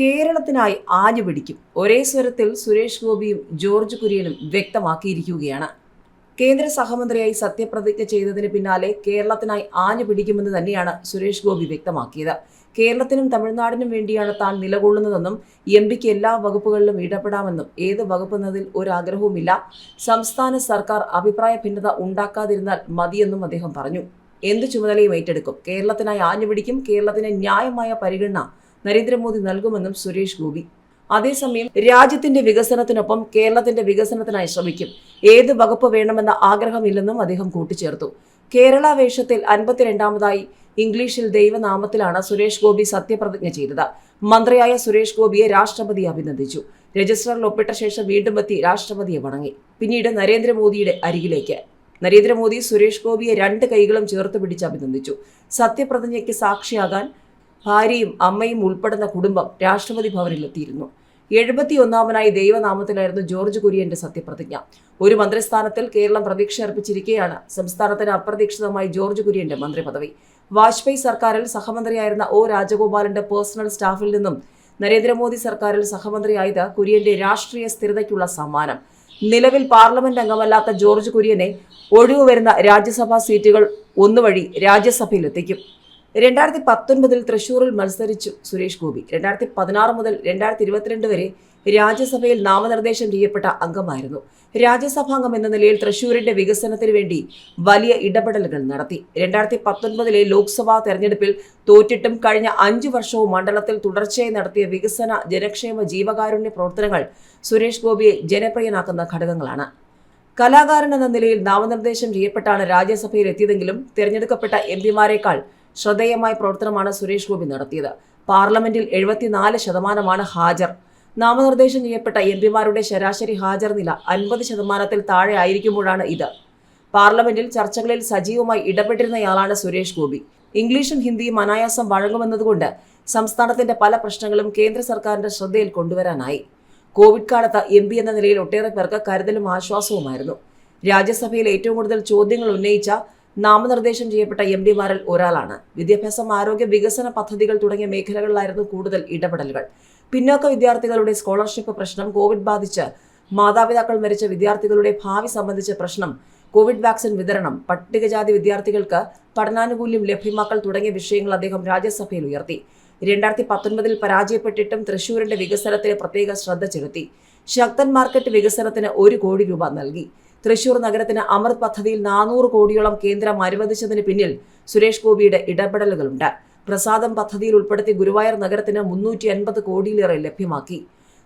കേരളത്തിനായി ആഞ്ഞു പിടിക്കും. ഒരേ സ്വരത്തിൽ സുരേഷ് ഗോപിയും ജോർജ് കുര്യനും വ്യക്തമാക്കിയിരിക്കുകയാണ്. കേന്ദ്ര സഹമന്ത്രിയായി സത്യപ്രതിജ്ഞ ചെയ്തതിന് പിന്നാലെ കേരളത്തിനായി ആഞ്ഞു പിടിക്കുമെന്ന് തന്നെയാണ് സുരേഷ് ഗോപി വ്യക്തമാക്കിയത്. കേരളത്തിനും തമിഴ്നാടിനും വേണ്ടിയാണ് താൻ നിലകൊള്ളുന്നതെന്നും എം പിക്ക് എല്ലാ വകുപ്പുകളിലും ഇടപെടാമെന്നും ഏത് വകുപ്പെന്നതിൽ ഒരാഗ്രഹവുമില്ല. സംസ്ഥാന സർക്കാർ അഭിപ്രായ ഭിന്നത ഉണ്ടാക്കാതിരുന്നാൽ മതിയെന്നും അദ്ദേഹം പറഞ്ഞു. എന്ത് ചുമതലയും ഏറ്റെടുക്കും? കേരളത്തിനായി ആഞ്ഞു പിടിക്കും? കേരളത്തിന് ന്യായമായ പരിഗണന നരേന്ദ്രമോദി നൽകുമെന്നും സുരേഷ് ഗോപി. അതേസമയം രാജ്യത്തിന്റെ വികസനത്തിനൊപ്പം കേരളത്തിന്റെ വികസനത്തിനായി ശ്രമിക്കും. ഏത് വകുപ്പ് വേണമെന്ന ആഗ്രഹമില്ലെന്നും അദ്ദേഹം കൂട്ടിച്ചേർത്തു. കേരള വേഷത്തിൽ അൻപത്തിരണ്ടാമതായി ഇംഗ്ലീഷിൽ ദൈവനാമത്തിലാണ് സുരേഷ് ഗോപി സത്യപ്രതിജ്ഞ ചെയ്തത്. മന്ത്രിയായ സുരേഷ് ഗോപിയെ രാഷ്ട്രപതി അഭിനന്ദിച്ചു. രജിസ്റ്ററിൽ ഒപ്പിട്ട ശേഷം വീണ്ടും എത്തി രാഷ്ട്രപതിയെ വണങ്ങി. പിന്നീട് നരേന്ദ്രമോദിയുടെ അരികിലേക്ക്. നരേന്ദ്രമോദി സുരേഷ് ഗോപിയെ രണ്ട് കൈകളും ചേർത്ത് പിടിച്ച് അഭിനന്ദിച്ചു. സത്യപ്രതിജ്ഞയ്ക്ക് സാക്ഷിയാകാൻ ഭാര്യയും അമ്മയും ഉൾപ്പെടുന്ന കുടുംബം രാഷ്ട്രപതി ഭവനിലെത്തിയിരുന്നു. എഴുപത്തിയൊന്നാമനായി ദൈവനാമത്തിലായിരുന്നു ജോർജ് കുര്യന്റെ സത്യപ്രതിജ്ഞ. ഒരു മന്ത്രിസ്ഥാനത്തിൽ കേരളം പ്രതീക്ഷ അർപ്പിച്ചിരിക്കെയാണ് സംസ്ഥാനത്തിന് അപ്രതീക്ഷിതമായി ജോർജ് കുര്യന്റെ മന്ത്രിപദവി. വാജ്പേയി സർക്കാരിൽ സഹമന്ത്രിയായിരുന്ന ഒ രാജഗോപാലന്റെ പേഴ്സണൽ സ്റ്റാഫിൽ നിന്നും നരേന്ദ്രമോദി സർക്കാരിൽ സഹമന്ത്രിയായത് കുര്യന്റെ രാഷ്ട്രീയ സ്ഥിരതയ്ക്കുള്ള സമ്മാനം. നിലവിൽ പാർലമെന്റ് അംഗമല്ലാത്ത ജോർജ് കുര്യനെ ഒഴിവുവരുന്ന രാജ്യസഭാ സീറ്റുകൾ ഒന്നുവഴി രാജ്യസഭയിലെത്തിക്കും. രണ്ടായിരത്തി പത്തൊൻപതിൽ തൃശൂരിൽ മത്സരിച്ചു സുരേഷ് ഗോപി. രണ്ടായിരത്തി പതിനാറ് മുതൽ രണ്ടായിരത്തി ഇരുപത്തിരണ്ട് വരെ രാജ്യസഭയിൽ നാമനിർദ്ദേശം ചെയ്യപ്പെട്ട അംഗമായിരുന്നു. രാജ്യസഭാംഗം എന്ന നിലയിൽ തൃശൂരിന്റെ വികസനത്തിന് വേണ്ടി വലിയ ഇടപെടലുകൾ നടത്തി. രണ്ടായിരത്തി പത്തൊൻപതിലെ ലോക്സഭാ തെരഞ്ഞെടുപ്പിൽ തോറ്റിട്ടും കഴിഞ്ഞ അഞ്ചു വർഷവും മണ്ഡലത്തിൽ തുടർച്ചയായി നടത്തിയ വികസന ജനക്ഷേമ ജീവകാരുണ്യ പ്രവർത്തനങ്ങൾ സുരേഷ് ഗോപിയെ ജനപ്രിയനാക്കുന്ന ഘടകങ്ങളാണ്. കലാകാരൻ എന്ന നിലയിൽ നാമനിർദ്ദേശം ചെയ്യപ്പെട്ടാണ് രാജ്യസഭയിൽ എത്തിയതെങ്കിലും തിരഞ്ഞെടുക്കപ്പെട്ട എം പിമാരെക്കാൾ ശ്രദ്ധേയമായ പ്രവർത്തനമാണ് സുരേഷ് ഗോപി നടത്തിയത്. പാർലമെന്റിൽ എഴുപത്തിനാല് ശതമാനമാണ് ഹാജർ. നാമനിർദ്ദേശം ചെയ്യപ്പെട്ട എം പിമാരുടെ ശരാശരി ഹാജർ നില അൻപത് ശതമാനത്തിൽ താഴെ ആയിരിക്കുമ്പോഴാണ് ഇത്. പാർലമെന്റിൽ ചർച്ചകളിൽ സജീവമായി ഇടപെട്ടിരുന്നയാളാണ് സുരേഷ് ഗോപി. ഇംഗ്ലീഷും ഹിന്ദിയും അനായാസം വഴങ്ങുമെന്നതുകൊണ്ട് സംസ്ഥാനത്തിന്റെ പല പ്രശ്നങ്ങളും കേന്ദ്ര സർക്കാരിന്റെ ശ്രദ്ധയിൽ കൊണ്ടുവരാനായി. കോവിഡ് കാലത്ത് എം പി എന്ന നിലയിൽ ഒട്ടേറെ പേർക്ക് കരുതലും ആശ്വാസവുമായിരുന്നു. രാജ്യസഭയിൽ ഏറ്റവും കൂടുതൽ ചോദ്യങ്ങൾ ഉന്നയിച്ച നാമനിർദ്ദേശം ചെയ്യപ്പെട്ട എം ഡിമാരിൽ ഒരാളാണ്. വിദ്യാഭ്യാസം ആരോഗ്യ വികസന പദ്ധതികൾ തുടങ്ങിയ മേഖലകളിലായിരുന്നു കൂടുതൽ ഇടപെടലുകൾ. പിന്നോക്ക വിദ്യാർത്ഥികളുടെ സ്കോളർഷിപ്പ് പ്രശ്നം കോവിഡ് ബാധിച്ച് മാതാപിതാക്കൾ മരിച്ച വിദ്യാർത്ഥികളുടെ ഭാവി സംബന്ധിച്ച പ്രശ്നം കോവിഡ് വാക്സിൻ വിതരണം പട്ടികജാതി വിദ്യാർത്ഥികൾക്ക് പഠനാനുകൂല്യം ലഭ്യമാക്കൽ തുടങ്ങിയ വിഷയങ്ങൾ അദ്ദേഹം രാജ്യസഭയിൽ ഉയർത്തി. രണ്ടായിരത്തി പത്തൊൻപതിൽ പരാജയപ്പെട്ടിട്ടും തൃശൂരിന്റെ വികസനത്തിന് പ്രത്യേക ശ്രദ്ധ ചെലുത്തി. ശക്തൻ മാർക്കറ്റ് വികസനത്തിന് ഒരു കോടി രൂപ നൽകി. തൃശൂർ നഗരത്തിന് അമൃത് പദ്ധതിയിൽ നാനൂറ് കോടിയോളം കേന്ദ്രം അനുവദിച്ചതിന് പിന്നിൽ സുരേഷ് ഗോപിയുടെ ഇടപെടലുകളുണ്ട്. പ്രസാദം പദ്ധതിയിൽ ഉൾപ്പെടുത്തി ഗുരുവായൂർ നഗരത്തിന് മുന്നൂറ്റി അൻപത് കോടിയിലേറെ ലഭ്യമാക്കി.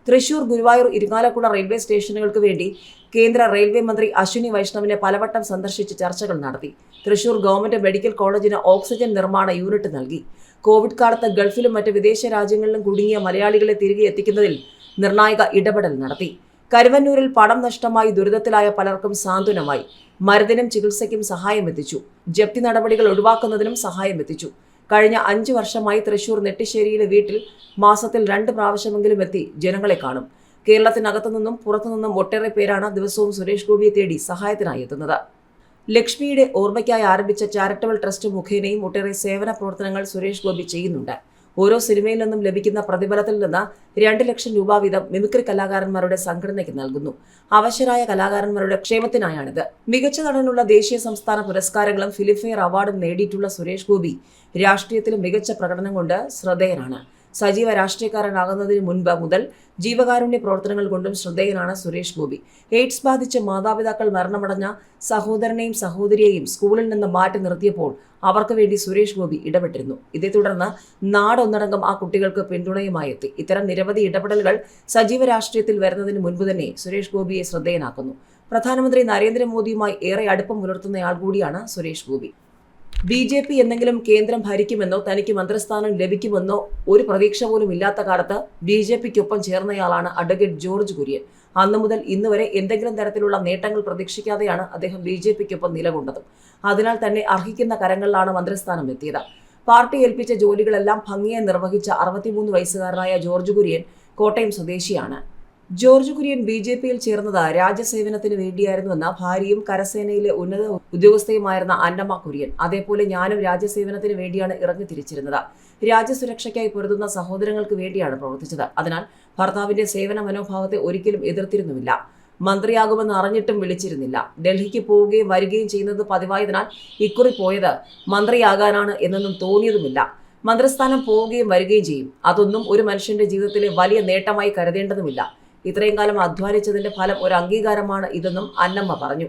തൃശൂർ ഗുരുവായൂർ ഇരിങ്ങാലക്കുട റെയിൽവേ സ്റ്റേഷനുകൾക്ക് വേണ്ടി കേന്ദ്ര റെയിൽവേ മന്ത്രി അശ്വിനി വൈഷ്ണവിനെ പലവട്ടം സന്ദർശിച്ച് ചർച്ചകൾ നടത്തി. തൃശൂർ ഗവൺമെന്റ് മെഡിക്കൽ കോളേജിന് ഓക്സിജൻ നിർമ്മാണ യൂണിറ്റ് നൽകി. കോവിഡ് കാലത്ത് ഗൾഫിലും മറ്റ് വിദേശ രാജ്യങ്ങളിലും കുടുങ്ങിയ മലയാളികളെ തിരികെ എത്തിക്കുന്നതിൽ നിർണായക ഇടപെടൽ നടത്തി. കരുവന്നൂരിൽ പടം നഷ്ടമായി ദുരിതത്തിലായ പലർക്കും സാന്ത്വനമായി. മരുന്നിനും ചികിത്സയ്ക്കും സഹായം എത്തിച്ചു. ജപ്തി നടപടികൾ ഒഴിവാക്കുന്നതിനും സഹായം എത്തിച്ചു. കഴിഞ്ഞ അഞ്ചു വർഷമായി തൃശൂർ നെട്ടിശ്ശേരിയിലെ വീട്ടിൽ മാസത്തിൽ രണ്ട് പ്രാവശ്യമെങ്കിലും എത്തി ജനങ്ങളെ കാണും. കേരളത്തിനകത്തു നിന്നും പുറത്തുനിന്നും ഒട്ടേറെ പേരാണ് ദിവസവും സുരേഷ് ഗോപിയെ തേടി സഹായത്തിനായി എത്തുന്നത്. ലക്ഷ്മിയുടെ ഓർമ്മയ്ക്കായി ആരംഭിച്ച ചാരിറ്റബിൾ ട്രസ്റ്റ് മുഖേനയും ഒട്ടേറെ സേവന പ്രവർത്തനങ്ങൾ സുരേഷ് ഗോപി ചെയ്യുന്നുണ്ട്. ഓരോ സിനിമയിൽ നിന്നും ലഭിക്കുന്ന പ്രതിഫലത്തിൽ നിന്ന് രണ്ട് ലക്ഷം രൂപ വീതം മിമിക്രി കലാകാരന്മാരുടെ സംഘടനയ്ക്ക് നൽകുന്നു. അവശരായ കലാകാരന്മാരുടെ ക്ഷേമത്തിനായാണിത്. മികച്ച നടനുള്ള ദേശീയ സംസ്ഥാന പുരസ്കാരങ്ങളും ഫിലിംഫെയർ അവാർഡും നേടിയിട്ടുള്ള സുരേഷ് ഗോപി രാഷ്ട്രീയത്തിലും മികച്ച പ്രകടനം കൊണ്ട് ശ്രദ്ധേയനാണ്. സജീവ രാഷ്ട്രീയക്കാരനാകുന്നതിന് മുൻപ് മുതൽ ജീവകാരുണ്യ പ്രവർത്തനങ്ങൾ കൊണ്ടും ശ്രദ്ധേയനാണ് സുരേഷ് ഗോപി. എയ്ഡ്സ് ബാധിച്ച് മാതാപിതാക്കൾ മരണമടഞ്ഞ സഹോദരനെയും സഹോദരിയെയും സ്കൂളിൽ നിന്ന് മാറ്റി നിർത്തിയപ്പോൾ അവർക്ക് വേണ്ടി സുരേഷ് ഗോപി ഇടപെട്ടിരുന്നു. ഇതേ തുടർന്ന് നാടൊന്നടങ്കം ആ കുട്ടികൾക്ക് പിന്തുണയുമായി എത്തി. ഇത്തരം നിരവധി ഇടപെടലുകൾ സജീവ രാഷ്ട്രീയത്തിൽ വരുന്നതിന് മുൻപ് തന്നെ സുരേഷ് ഗോപിയെ ശ്രദ്ധേയനാക്കുന്നു. പ്രധാനമന്ത്രി നരേന്ദ്രമോദിയുമായി ഏറെ അടുപ്പം പുലർത്തുന്നയാൾ കൂടിയാണ് Suresh Gopi. B J P എന്തെങ്കിലും കേന്ദ്രം ഭരിക്കുമെന്നോ തനിക്ക് മന്ത്രിസ്ഥാനം ലഭിക്കുമെന്നോ ഒരു പ്രതീക്ഷ പോലും ഇല്ലാത്ത കാലത്ത് ബി ജെ പിക്കൊപ്പം ചേർന്നയാളാണ് അഡ്വക്കേറ്റ് ജോർജ് കുര്യൻ. അന്നു മുതൽ ഇന്ന് വരെ എന്തെങ്കിലും തരത്തിലുള്ള നേട്ടങ്ങൾ പ്രതീക്ഷിക്കാതെയാണ് അദ്ദേഹം ബി ജെ പിക്കൊപ്പം നിലകൊണ്ടത്. അതിനാൽ തന്നെ അർഹിക്കുന്ന കരങ്ങളിലാണ് മന്ത്രിസ്ഥാനം എത്തിയത്. പാർട്ടി ഏൽപ്പിച്ച ജോലികളെല്ലാം ഭംഗിയായി നിർവഹിച്ച അറുപത്തിമൂന്ന് വയസ്സുകാരനായ ജോർജ് കുര്യൻ കോട്ടയം സ്വദേശിയാണ്. ജോർജ് കുര്യൻ ബി ജെ പിയിൽ ചേർന്നത് രാജ്യസേവനത്തിന് വേണ്ടിയായിരുന്നുവെന്ന ഭാര്യയും കരസേനയിലെ ഉന്നത ഉദ്യോഗസ്ഥയുമായിരുന്ന അന്നമ്മ കുര്യൻ. അതേപോലെ ഞാനും രാജ്യസേവനത്തിന് വേണ്ടിയാണ് ഇറങ്ങി തിരിച്ചിരുന്നത്. രാജ്യസുരക്ഷയ്ക്കായി പൊരുതുന്ന സഹോദരങ്ങൾക്ക് വേണ്ടിയാണ് പ്രവർത്തിച്ചത്. അതിനാൽ ഭർത്താവിന്റെ സേവന മനോഭാവത്തെ ഒരിക്കലും എതിർത്തിരുന്നുമില്ല. മന്ത്രിയാകുമെന്ന് അറിഞ്ഞിട്ടും വിളിച്ചിരുന്നില്ല. ഡൽഹിക്ക് പോവുകയും വരികയും ചെയ്യുന്നത് പതിവായതിനാൽ ഇക്കുറി പോയത് മന്ത്രിയാകാനാണ് എന്നൊന്നും തോന്നിയതുമില്ല. മന്ത്രിസ്ഥാനം പോവുകയും വരികയും ചെയ്യും. അതൊന്നും ഒരു മനുഷ്യന്റെ ജീവിതത്തിലെ വലിയ നേട്ടമായി കരുതേണ്ടതുമില്ല. ഇത്രയും കാലം അധ്വാനിച്ചതിന്റെ ഫലം ഒരു അംഗീകാരമാണ് ഇതെന്നും അന്നമ്മ പറഞ്ഞു.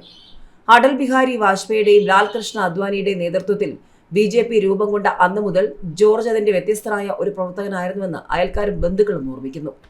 അടൽ ബിഹാരി വാജ്പേയിയുടെയും ലാൽകൃഷ്ണ അദ്വാനിയുടെയും നേതൃത്വത്തിൽ ബി ജെ പി രൂപം കൊണ്ട അന്നു മുതൽ ജോർജ് അതിന്റെ വ്യത്യസ്തനായ ഒരു പ്രവർത്തകനായിരുന്നുവെന്ന് അയൽക്കാരും ബന്ധുക്കളും ഓർമ്മിക്കുന്നു.